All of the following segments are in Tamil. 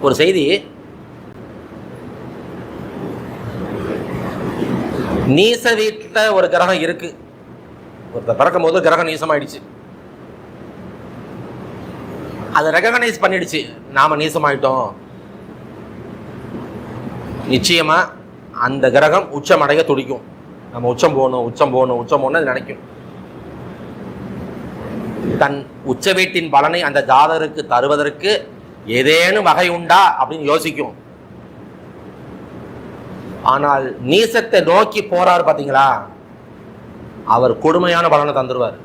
ஒரு செய்தி. நீச வீட்டில் ஒரு கிரகம் இருக்கு. ஒருத்தர் பறக்கும் போது கிரகம் நீசமாயிடுச்சு. அதை ரெகனைஸ் பண்ணிடுச்சு. நாம நீசமாயிட்டோம். நிச்சயமா அந்த கிரகம் உச்சம் அடைய துடிக்கும். நம்ம உச்சம் போகணும் உச்சம் போகணும் உச்சம் போகணும் நினைக்கும். தன் உச்ச வீட்டின் பலனை அந்த ஜாதகருக்கு தருவதற்கு ஏதேனும் வகை உண்டா அப்படின்னு யோசிக்கும். ஆனால் நீசத்தை நோக்கி போறாரு பாத்தீங்களா? அவர் கொடுமையான பலனை தந்துருவார்.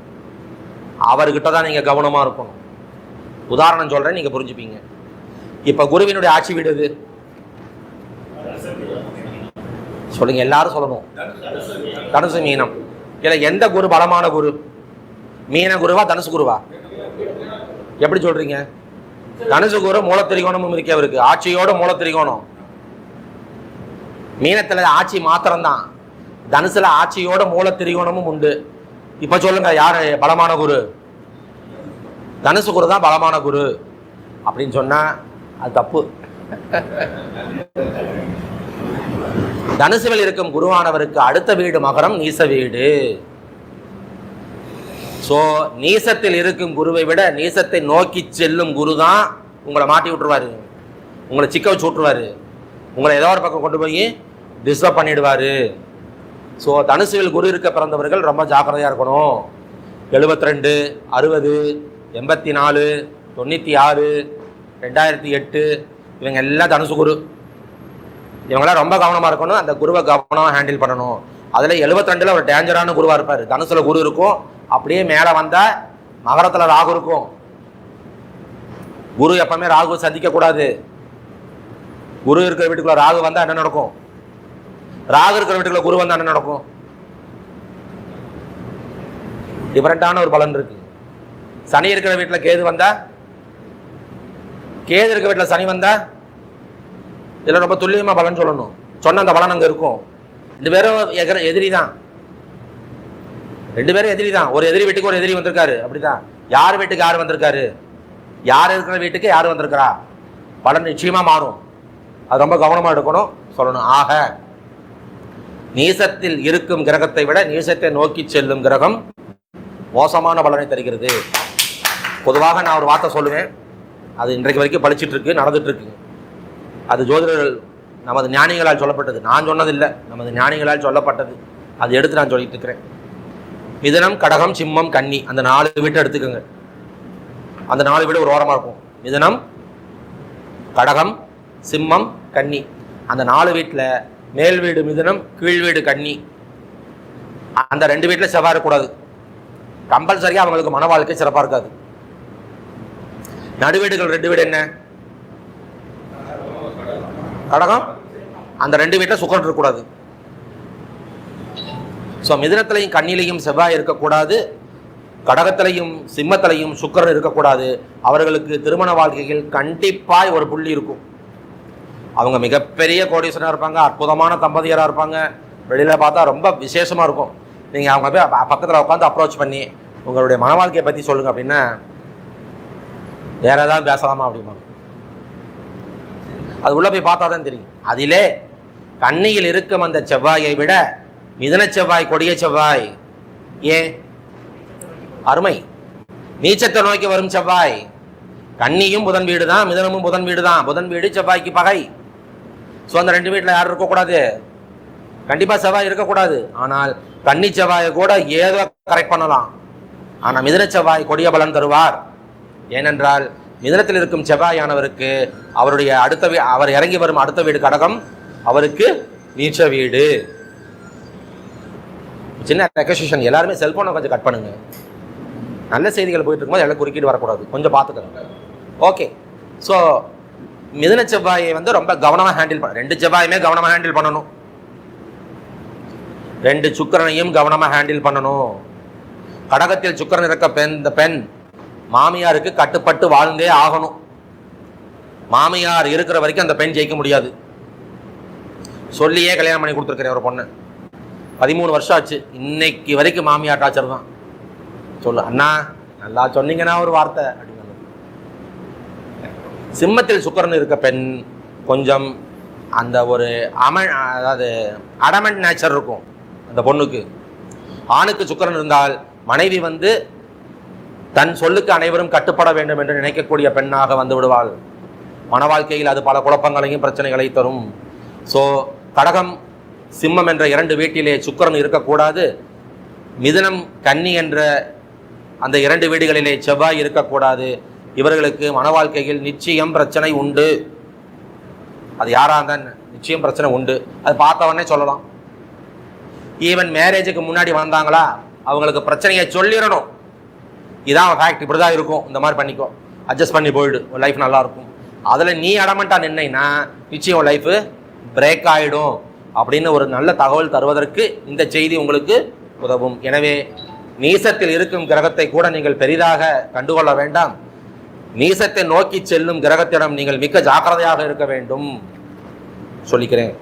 அவர்கிட்ட தான் நீங்க கவனமா இருக்கணும். உதாரணம் சொல்றேன் நீங்க புரிஞ்சுப்பீங்க. இப்ப குருவினுடைய ஆட்சி வீடு சொல்லுங்க எல்லாரும் சொல்லணும். தனுசு மீனம். இல்லை எந்த குரு பலமான குரு? மீன குருவா தனுசு குருவா? எப்படி சொல்றீங்க? தனுசு குரு மூலத்திரிகோணமும் இருக்கு அவருக்கு. ஆட்சியோட மூலத்திரிகோணம். மீனத்துல ஆட்சி மாத்திரம்தான். தனுசுல ஆட்சியோட மூலத்திரிகோணமும் உண்டு. இப்ப சொல்லுங்க யார்? பலமான குரு. தனுசு குரு தான் பலமான குரு. அப்படின்னு சொன்னா அது தப்பு. தனுசுவில் இருக்கும் குருவானவருக்கு அடுத்த வீடு மகரம் நீச வீடு. ஸோ நீசத்தில் இருக்கும் குருவை விட நீசத்தை நோக்கி செல்லும் குரு தான் உங்களை மாட்டி விட்டுருவார். உங்களை சிக்க வச்சு விட்டுருவார். உங்களை ஏதோ ஒரு பக்கம் கொண்டு போய் டிஸ்டர்ப் பண்ணிடுவார். ஸோ தனுசுவில் குரு இருக்க பிறந்தவர்கள் ரொம்ப ஜாக்கிரதையாக இருக்கணும். எழுபத்ரெண்டு அறுபது எண்பத்தி நாலு தொண்ணூற்றி ஆறு ரெண்டாயிரத்தி எட்டு இவங்க எல்லாம் தனுசு குரு. இவங்களாம் ரொம்ப கவனமாக இருக்கணும். அந்த குருவை கவனமாக ஹேண்டில் பண்ணணும். அதில் எழுபத்தி ரெண்டில் ஒரு டேஞ்சரான குருவாக இருப்பார். தனுசில் குரு இருக்கும். அப்படியே மேலே வந்தால் மகரத்தில் ராகு இருக்கும். குரு எப்பவுமே ராகு சந்திக்கக்கூடாது குரு இருக்கிற வீட்டுக்குள்ள ராகு வந்தா என்ன நடக்கும்? ராகு இருக்கிற வீட்டுக்குள்ள குரு வந்தால் என்ன நடக்கும்? டிஃப்ரெண்ட்டான ஒரு பலன் இருக்கு. சனி இருக்கிற வீட்டில் கேது வந்தா? கேது இருக்கிற வீட்டில் சனி வந்தா? இதில் ரொம்ப துல்லியமா பலன் சொல்லணும். சொன்ன அந்த பலன் அங்கே இருக்கும். ரெண்டு பேரும் எதிர- எதிரி தான். ரெண்டு பேரும் எதிரி தான். ஒரு எதிரி வீட்டுக்கு ஒரு எதிரி வந்திருக்காரு. அப்படிதான். யார் வீட்டுக்கு யார் வந்திருக்காரு? யார் இருக்கிற வீட்டுக்கு யார் வந்திருக்கிறா? பலன் நிச்சயமாக மாறும். அது ரொம்ப கவனமாக எடுக்கணும். சொல்லணும். ஆக நீசத்தில் இருக்கும் கிரகத்தை விட நீசத்தை நோக்கி செல்லும் கிரகம் மோசமான பலனை தருகிறது. பொதுவாக நான் ஒரு வார்த்தை சொல்லுவேன். அது இன்றைக்கு வரைக்கும் படிச்சிட்டு இருக்கு நடந்துட்டு இருக்கு அது ஜோதிடர்கள் நமது ஞானிகளால் சொல்லப்பட்டது. நான் சொன்னதில்லை. நமது ஞானிகளால் சொல்லப்பட்டது. அதை எடுத்து நான் சொல்லிட்டு இருக்கிறேன். மிதனம் கடகம் சிம்மம் கன்னி. அந்த நாலு வீட்டை எடுத்துக்கோங்க. அந்த நாலு வீடு ஒரு ஓரமாக இருக்கும். மிதனம் கடகம் சிம்மம் கன்னி. அந்த நாலு வீட்டில் மேல் வீடு மிதனம் கீழ் வீடு கன்னி. அந்த ரெண்டு வீட்டில் செவ்வாய் இருக்கக்கூடாது. கம்பல்சரியாக அவங்களுக்கு மன வாழ்க்கை சிறப்பாக இருக்காது. நடுவீடுகள் ரெண்டு வீடு என்ன? கடகம். அந்த ரெண்டு வீட்டில் சுக்கரன் இருக்கக்கூடாது. ஸோ மிதனத்திலையும் கண்ணிலையும் செவ்வாய் இருக்கக்கூடாது. கடகத்திலையும் சிம்மத்திலையும் சுக்கரன் இருக்கக்கூடாது. அவர்களுக்கு திருமண வாழ்க்கையில் கண்டிப்பாக ஒரு புள்ளி இருக்கும். அவங்க மிகப்பெரிய கோடீஸ்வரனாக இருப்பாங்க அற்புதமான தம்பதியராக இருப்பாங்க. வெளியில் பார்த்தா ரொம்ப விசேஷமாக இருக்கும். நீங்கள் அவங்க போய் பக்கத்தில் உட்காந்து அப்ரோச் பண்ணி உங்களுடைய மன வாழ்க்கையை பற்றி சொல்லுங்கள் அப்படின்னா வேற ஏதாவது பேசலாமா அப்படிம்பாங்க அது உள்ளே போய் பார்த்தா தான் தெரியும். அதிலே கண்ணியில் இருக்கும் அந்த செவ்வாயை விட மிதன செவ்வாய் கொடிய செவ்வாய் ஏன்? அருமை. நீச்சத்தை நோக்கி வரும் செவ்வாய். கன்னியும் புதன் வீடு தான் மிதனமும் புதன் வீடு தான் புதன் வீடு செவ்வாய்க்கு பகை. ஸோ அந்த ரெண்டு வீட்டில் யாரும் இருக்கக்கூடாது. கண்டிப்பாக செவ்வாய் இருக்கக்கூடாது. ஆனால் கன்னி செவ்வாயை கூட ஏதோ கரெக்ட் பண்ணலாம். ஆனால் மிதன செவ்வாய் கொடிய பலன் தருவார். ஏனென்றால் மிதனத்தில் இருக்கும் செவ்வாயானவருக்கு அவருடைய அடுத்த வீ அவர் இறங்கி வரும் அடுத்த வீடு கடகம். அவருக்கு நீச்ச வீடு. சின்ன ரெக்கஸ்டேஷன் எல்லாருமே செல்ஃபோனை கொஞ்சம் கட் பண்ணுங்க. நல்ல செய்திகள் போயிட்டு இருக்கும்போது எல்லாம் குறுக்கீடு வரக்கூடாது. கொஞ்சம் பார்த்துக்கணும் ஓகே ஸோ மிதுன செவ்வாயை வந்து ரொம்ப கவனமாக ஹேண்டில் பண்ண ரெண்டு செவ்வாயுமே கவனமாக ஹேண்டில் பண்ணணும். ரெண்டு சுக்கரனையும் கவனமாக ஹேண்டில் பண்ணணும். கடகத்தில் சுக்கிரன் இருக்க பெண் இந்த பெண் மாமியாருக்கு கட்டுப்பட்டு வாழ்ந்தே ஆகணும். மாமியார் இருக்கிற வரைக்கும் அந்த பெண் ஜெயிக்க முடியாது. சொல்லியே கல்யாணம் பண்ணி கொடுத்துருக்கிறேன் ஒரு பொண்ணு. பதிமூணு வருஷம் ஆச்சு. இன்னைக்கு வரைக்கும் மாமியார் டார்ச்சர் தான். சொல்லு அண்ணா நல்லா சொன்னீங்கன்னா ஒரு வார்த்தை அப்படின்னு சிம்மத்தில் சுக்கரன் இருக்க பெண் கொஞ்சம் அந்த ஒரு அம அதாவது அடமெண்ட் நேச்சர் இருக்கும் அந்த பொண்ணுக்கு. ஆணுக்கு சுக்கரன் இருந்தால் மனைவி வந்து தன் சொல்லுக்கு அனைவரும் கட்டுப்பட வேண்டும் என்று நினைக்கக்கூடிய பெண்ணாக வந்து விடுவாள். மன வாழ்க்கையில் அது பல குழப்பங்களையும் பிரச்சனைகளை தரும். ஸோ கடகம் சிம்மம் என்ற இரண்டு வீட்டிலே சுக்கரன் இருக்கக்கூடாது. மிதனம் கன்னி என்ற அந்த இரண்டு வீடுகளிலே செவ்வாய் இருக்கக்கூடாது. இவர்களுக்கு மன வாழ்க்கையில் நிச்சயம் பிரச்சனை உண்டு. அது யாராக இருந்தால் நிச்சயம் பிரச்சனை உண்டு. அது பார்த்தவொடனே சொல்லலாம். ஈவன் மேரேஜுக்கு முன்னாடி வந்தாங்களா? அவங்களுக்கு பிரச்சனையை சொல்லிடணும். இதான் ஃபேக்ட் இப்படி தான் இருக்கும். இந்த மாதிரி பண்ணிக்கோ. அட்ஜஸ்ட் பண்ணி போயிடு. உன் லைஃப் நல்லாயிருக்கும் அதில் நீ அடமெண்டா நின்னைனா நிச்சயம் உன் லைஃபு பிரேக் ஆகிடும் அப்படின்னு ஒரு நல்ல தகவல் தருவதற்கு இந்த செய்தி உங்களுக்கு உதவும். எனவே நீசத்தில் இருக்கும் கிரகத்தை கூட நீங்கள் பெரிதாக கண்டுகொள்ள வேண்டாம். நீசத்தை நோக்கி செல்லும் கிரகத்திடம் நீங்கள் மிக்க ஜாக்கிரதையாக இருக்க வேண்டும். சொல்லிக்கிறேன்.